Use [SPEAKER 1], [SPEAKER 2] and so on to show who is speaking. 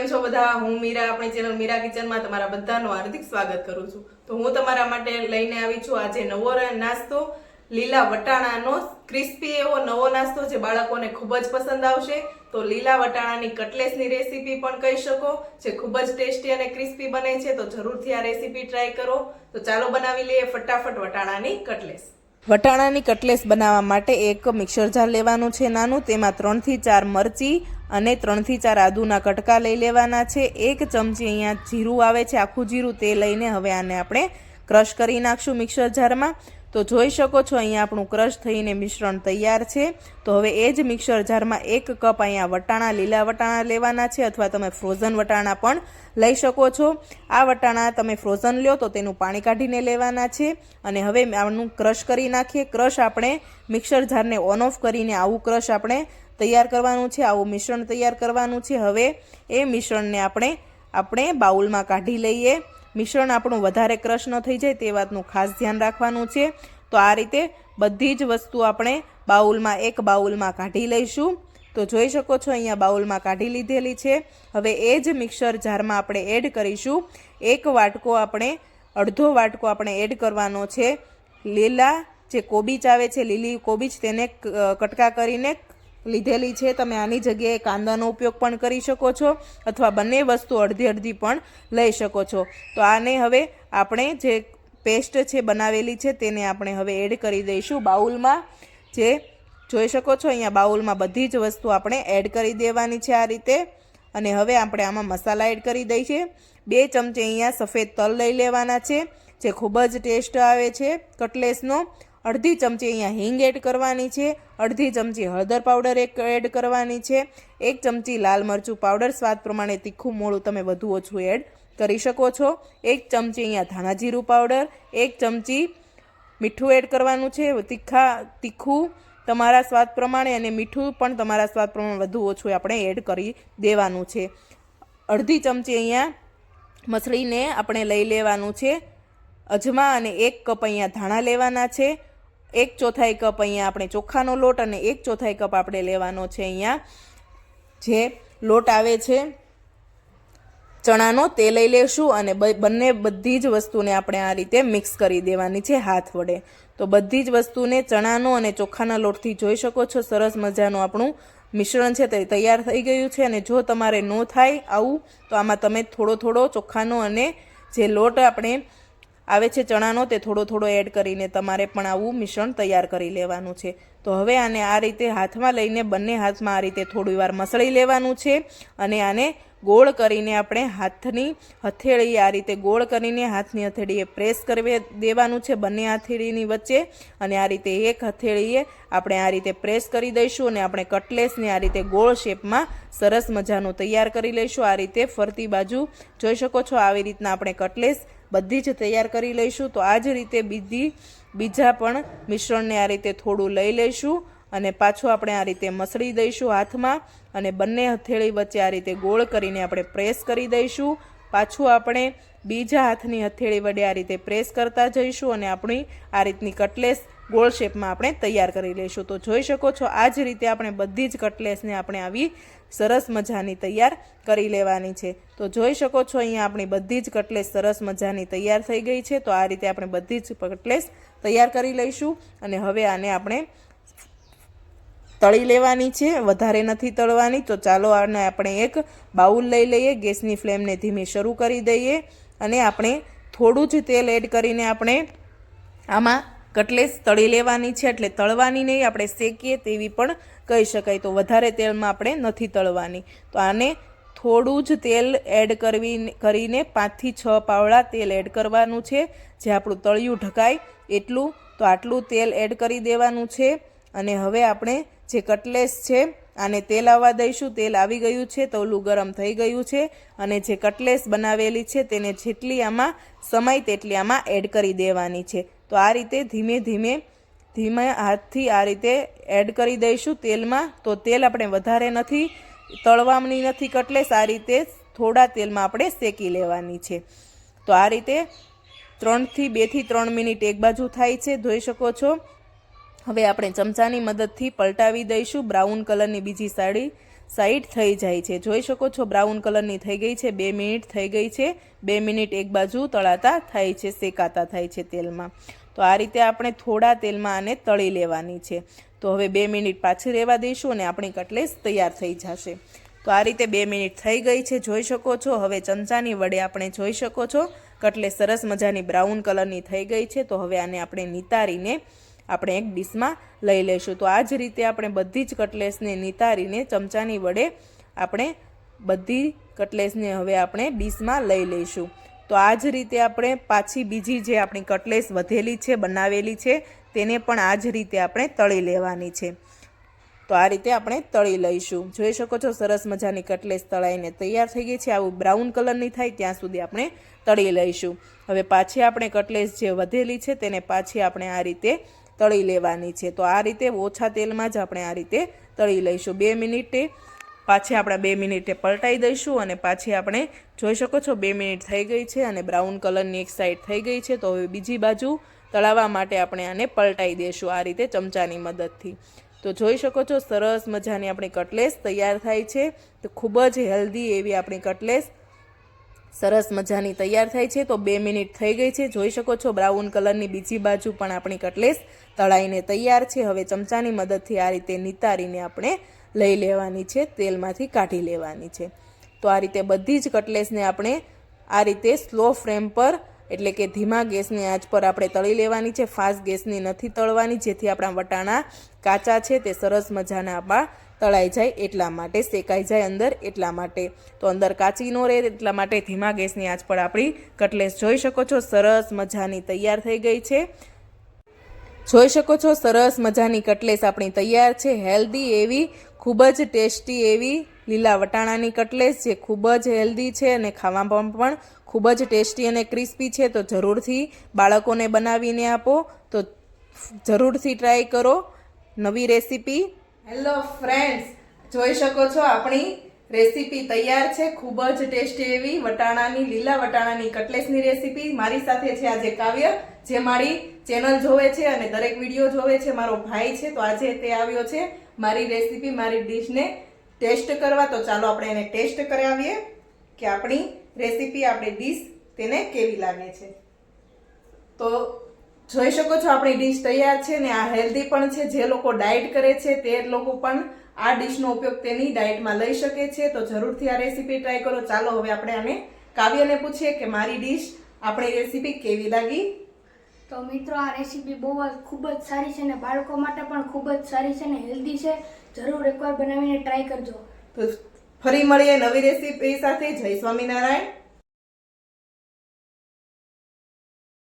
[SPEAKER 1] કેમ છો બધા? હું મીરા, આપણી ચેનલ મીરા કિચનમાં તમારા બધાનું હાર્દિક સ્વાગત કરું છું. તો હું તમારા માટે લઈને આવી છું આજે નવો નાસ્તો. લીલા વટાણાનો ક્રિસ્પી એવો નવો નાસ્તો જે બાળકોને ખૂબ જ પસંદ આવશે. તો લીલા વટાણાની કટલેસની રેસીપી પણ કહી શકો, જે ખૂબ જ ટેસ્ટી અને ક્રિસ્પી બને છે. તો જરૂરથી આ રેસીપી ટ્રાય કરો. તો ચાલો બનાવી લઈએ ફટાફટ વટાણાની કટલેસ વટાણાની કટલેસ બનાવવા માટે એક મિક્સર જાર લેવાનું છે નાનું. તેમાં ત્રણથી ચાર મરચી અને ત્રણથી ચાર આદુના કટકા લઈ લેવાના છે. એક ચમચી અહીંયા જીરું આવે છે, આખું જીરું તે લઈને હવે આને આપણે ક્રશ કરી નાખશું મિક્સર જારમાં. તો જોઈ શકો છો અહીંયા આપણું ક્રશ થઈને મિશ્રણ તૈયાર છે. તો હવે એ જ મિક્સર જારમાં એક કપ અહીંયા વટાણા, લીલા વટાણા લેવાના છે અથવા તમે ફ્રોઝન વટાણા પણ લઈ શકો છો. આ વટાણા તમે ફ્રોઝન લ્યો તો તેનું પાણી કાઢીને લેવાના છે અને હવે આનું ક્રશ કરી નાખીએ. ક્રશ આપણે મિક્સર જારને ઓન ઓફ કરીને આવું ક્રશ આપણે તૈયાર કરવાનું છે, આવું મિશ્રણ તૈયાર કરવાનું છે. હવે એ મિશ્રણને આપણે આપણે બાઉલમાં કાઢી લઈએ. મિશ્રણ આપણું વધારે ક્રશ ન થઈ જાય, તે વાતનું ખાસ ધ્યાન રાખવાનું છે. તો આ રીતે બધી જ વસ્તુ આપણે બાઉલમાં, એક બાઉલમાં કાઢી લઈશું. તો જોઈ શકો છો, અહીંયા બાઉલમાં કાઢી લીધેલી છે. હવે એ જ મિક્સર જારમાં આપણે એડ કરીશું. એક વાટકો આપણે, અડધો વાટકો આપણે એડ કરવાનો છે. લીલા જે કોબીજ આવે છે, લીલી કોબીજ, તેને કટકા કરીને લીધેલી છે. તમે આની જગ્યાએ કાંદાનો ઉપયોગ પણ કરી શકો છો અથવા બંને વસ્તુ અડધી અડધી પણ લઈ શકો છો. તો આને હવે આપણે જે પેસ્ટ છે બનાવેલી છે તેને આપણે હવે એડ કરી દઈશું બાઉલમાં. જે જોઈ શકો છો અહીંયા બાઉલમાં બધી જ વસ્તુ આપણે એડ કરી દેવાની છે આ રીતે. અને હવે આપણે આમાં મસાલા એડ કરી દઈએ બે ચમચી અહીંયા સફેદ તલ લઈ લેવાના છે, જે ખૂબ જ ટેસ્ટ આવે છે, કટલેસનો. અડધી ચમચી અહીંયા હિંગ એડ કરવાની છે, અડધી ચમચી હળદર પાવડર એક એડ કરવાની છે, એક ચમચી લાલ મરચું પાવડર, સ્વાદ પ્રમાણે તીખું મોળું તમે વધુ ઓછું એડ કરી શકો છો. એક ચમચી અહીંયા ધાણા જીરું પાવડર, એક ચમચી મીઠું એડ કરવાનું છે, તીખા, તીખું તમારા સ્વાદ પ્રમાણે અને મીઠું પણ તમારા સ્વાદ પ્રમાણે વધુ ઓછું આપણે એડ કરી દેવાનું છે. અડધી ચમચી અહીંયા મસળીને આપણે લઈ લેવાનું છે. અજમા અને એક કપ અહીંયા ધાણા લેવાના છે. એક ચોથાઈ કપ અહીંયા આપણે ચોખાનો લોટ અને એક ચોથાઈ કપ આપણે લેવાનો છે અહીંયા. જે લોટ આવે છે, ચણાનો તે લઈ લેશું અને બંને બધી જ વસ્તુને આપણે આ રીતે મિક્સ કરી દેવાની છે હાથ વડે. તો બધી જ વસ્તુને ચણાનો અને ચોખાના લોટથી જોઈ શકો છો, સરસ મજાનું આપણું મિશ્રણ છે તે તૈયાર થઈ ગયું છે અને જો તમારે ન થાય આવું, તો આમાં તમે થોડો થોડો ચોખાનો અને જે લોટ આપણે આવે છે ચણાનો, તે થોડો થોડો એડ કરીને તમારે પણ આવું મિશ્રણ તૈયાર કરી લેવાનું છે. તો હવે આને આ રીતે હાથમાં લઈને બંને હાથમાં આ રીતે થોડી વાર મસળી લેવાનું છે અને આને ગોળ કરીને આપણે હાથની હથેળી આ રીતે ગોળ કરીને હાથની હથેળીએ પ્રેસ કરી દેવાનું છે બંને હથેળીની વચ્ચે અને આ રીતે એક હથેળીએ આપણે આ રીતે પ્રેસ કરી દઈશું અને આપણે કટલેસને આ રીતે ગોળ શેપમાં સરસ મજાનું તૈયાર કરી લઈશું. આ રીતે ફરતી બાજુ જોઈ શકો છો, આવી રીતના આપણે કટલેસ બધી જ તૈયાર કરી લઈશું. તો આ જ રીતે બીજી, બીજા પણ મિશ્રણને આ રીતે થોડું લઈ લઈશું અને પાછું આપણે આ રીતે મસળી દઈશું હાથમાં અને બંને હથેળી વચ્ચે આ રીતે ગોળ કરીને આપણે પ્રેસ કરી દઈશું. પાછું આપણે બીજા હાથની હથેળી વડે આ રીતે પ્રેસ કરતા જઈશું અને આપણી આ રીતની કટલેસ ગોળ શેપમાં આપણે તૈયાર કરી લઈશું. તો જોઈ શકો છો, આ જ રીતે આપણે બધી જ કટલેસને આપણે આવી સરસ મજાની તૈયાર કરી લેવાની છે. તો જોઈ શકો છો, અહીંયા આપણી બધી જ કટલેસ સરસ મજાની તૈયાર થઈ ગઈ છે. તો આ રીતે આપણે બધી જ કટલેસ તૈયાર કરી લઈશું અને હવે આને આપણે તળી લેવાની છે. વધારે નથી તળવાની. તો ચાલો આને આપણે એક બાઉલ લઈ લઈએ. ગેસની ફ્લેમને ધીમી શરૂ કરી દઈએ અને આપણે થોડું જ તેલ એડ કરીને આપણે આમાં કટલેસ તળી લેવાની છે એટલે તળવાની નહીં, આપણે શેકીએ તેવી પણ કહી શકાય. તો વધારે તેલમાં આપણે નથી તળવાની. તો આને થોડું જ તેલ એડ કરવી કરીને પાંચથી છ પાવડા તેલ એડ કરવાનું છે. જે આપણું તળિયું ઢકાય એટલું, તો આટલું તેલ એડ કરી દેવાનું છે. અને હવે આપણે જે કટલેસ છે, આને તેલ આવવા દઈશું. તેલ આવી ગયું છે તવલું ગરમ થઈ ગયું છે. અને જે કટલેસ બનાવેલી છે, તેને જેટલી આમાં સમય તેટલી આમાં એડ કરી દેવાની છે. તો આ રીતે ધીમે ધીમે ધીમે હાથથી આ રીતે એડ કરી દઈશું તેલમાં. તો તેલ આપણે વધારે નથી તળવાની નથી કટલેસ આ રીતે થોડા તેલમાં આપણે શેકી લેવાની છે. તો આ રીતે ત્રણથી બેથી ત્રણ મિનિટ એક બાજુ થાય છે, જોઈ શકો છો. હવે આપણે ચમચાની મદદથી પલટાવી દઈશું. બ્રાઉન કલરની બીજી સાડી સાઈડ થઈ જાય છે. જોઈ શકો છો બ્રાઉન કલરની થઈ ગઈ છે. બે મિનિટ થઈ ગઈ છે. બે મિનિટ એક બાજુ તળાતા થાય છે, શેકાતા થાય છે તેલમાં. તો આ રીતે આપણે થોડા તેલમાં આને તળી લેવાની છે. તો હવે બે મિનિટ પાછી રહેવા દઈશું અને આપણી કટલેસ તૈયાર થઈ જશે. તો આ રીતે બે મિનિટ થઈ ગઈ છે. જોઈ શકો છો. હવે ચમચાની વડે આપણે જોઈ શકો છો. કટલેસ સરસ મજાની બ્રાઉન કલરની થઈ ગઈ છે. તો હવે આને આપણે નિતારીને આપણે એક ડીશમાં લઈ લઈશું. તો આ જ રીતે આપણે બધી જ કટલેસને નિતારીને ચમચાની વડે આપણે બધી કટલેસને હવે આપણે ડીશમાં લઈ લઈશું. તો આ જ રીતે આપણે પાછી બીજી જે આપણી કટલેસ વધેલી છે, બનાવેલી છે, તેને પણ આ જ રીતે આપણે તળી લેવાની છે. તો આ રીતે આપણે તળી લઈશું. જોઈ શકો છો, સરસ મજાની કટલેસ તળાઈને તૈયાર થઈ ગઈ છે. આવું બ્રાઉન કલરની થાય, ત્યાં સુધી આપણે તળી લઈશું. હવે પાછી આપણે કટલેસ જે વધેલી છે, તેને પાછી આપણે આ રીતે તળી લેવાની છે. તો આ રીતે ઓછા તેલમાં જ આપણે આ રીતે તળી લઈશું. બે મિનિટે પાછી આપણે બે મિનિટે પલટાઈ દઈશું અને પાછી આપણે જોઈ શકો છો બે મિનિટ થઈ ગઈ છે અને બ્રાઉન કલરની એક સાઈડ થઈ ગઈ છે. તો હવે બીજી બાજુ તળાવવા માટે આપણે આને પલટાઈ દઈશું આ રીતે ચમચાની મદદથી. તો જોઈ શકો છો સરસ મજાની આપણી કટલેસ તૈયાર થાય છે. તો ખૂબ જ હેલ્ધી એવી આપણી કટલેસ સરસ મજાની તૈયાર થાય છે. તો બે મિનિટ થઈ ગઈ છે. જોઈ શકો છો બ્રાઉન કલરની બીજી બાજુ પણ આપણી કટલેસ તળાઈને તૈયાર છે. હવે ચમચાની મદદથી આ રીતે નિતારીને આપણે લઈ લેવાની છે. તેલમાંથી કાઢી લેવાની છે. તો આ રીતે બધી જ કટલેસને આપણે આ રીતે સ્લો ફ્લેમ પર, એટલે કે ધીમા ગેસની આંચ પર આપણે તળી લેવાની છે. ફાસ્ટ ગેસની નથી તળવાની, જેથી આપણા વટાણા કાચા છે. તે સરસ મજાના આપણા તળાઈ જાય એટલા માટે, શેકાઈ જાય અંદર એટલા માટે. તો અંદર કાચી ન રહે એટલા માટે ધીમા ગેસની આંચ પર આપણી કટલેસ જોઈ શકો છો. સરસ મજાની તૈયાર થઈ ગઈ છે. જોઈ શકો છો, સરસ મજાની કટલેસ આપણી તૈયાર છે. હેલ્ધી એવી, ખૂબ જ ટેસ્ટી એવી લીલા વટાણાની કટલેસ જે ખૂબ જ હેલ્ધી છે અને ખાવામાં પણ ખૂબ જ ટેસ્ટી અને ક્રિસ્પી છે. તો જરૂરથી બાળકોને બનાવીને આપો. તો જરૂરથી ટ્રાય કરો. નવી રેસીપી હેલો ફ્રેન્ડ્સ, જોઈ શકો છો આપણી રેસીપી તૈયાર છે. ખૂબ જ ટેસ્ટી એવી વટાણાની, લીલા વટાણાની કટલેસની રેસીપી. મારી સાથે છે આજે કાવ્ય, જે મારી ચેનલ જોવે છે અને દરેક વીડિયો જોવે છે. મારો ભાઈ છે, તો આજે તે આવ્યો છે. મારી રેસીપી, મારી ડીશને ટેસ્ટ કરવા. તો ચાલો આપણે એને ટેસ્ટ કરાવીએ કે આપણી રેસીપી, આપણી ડીશ તેને કેવી લાગે છે. તો જોઈ શકો છો આપણી ડીશ તૈયાર છે ને આ હેલ્ધી પણ છે. જે લોકો ડાયટ કરે છે તે લોકો પણ આ ડીશનો ઉપયોગ તેની ડાયટમાં લઈ શકે છે. તો જરૂરથી આ રેસીપી ટ્રાય કરો. ચાલો હવે આપણે આને કાવ્યને પૂછીએ કે મારી ડીશ આપણી રેસીપી કેવી લાગી?
[SPEAKER 2] તો મિત્રો આ રેસીપી બહુ જ ખૂબ જ સારી છે ને બાળકો માટે પણ ખૂબ જ સારી છે ને હેલ્ધી છે. જરૂર એકવાર બનાવીને ટ્રાય કરજો.
[SPEAKER 1] તો ફરી મળીએ નવી રેસીપી સાથે. જય સ્વામિનારાયણ.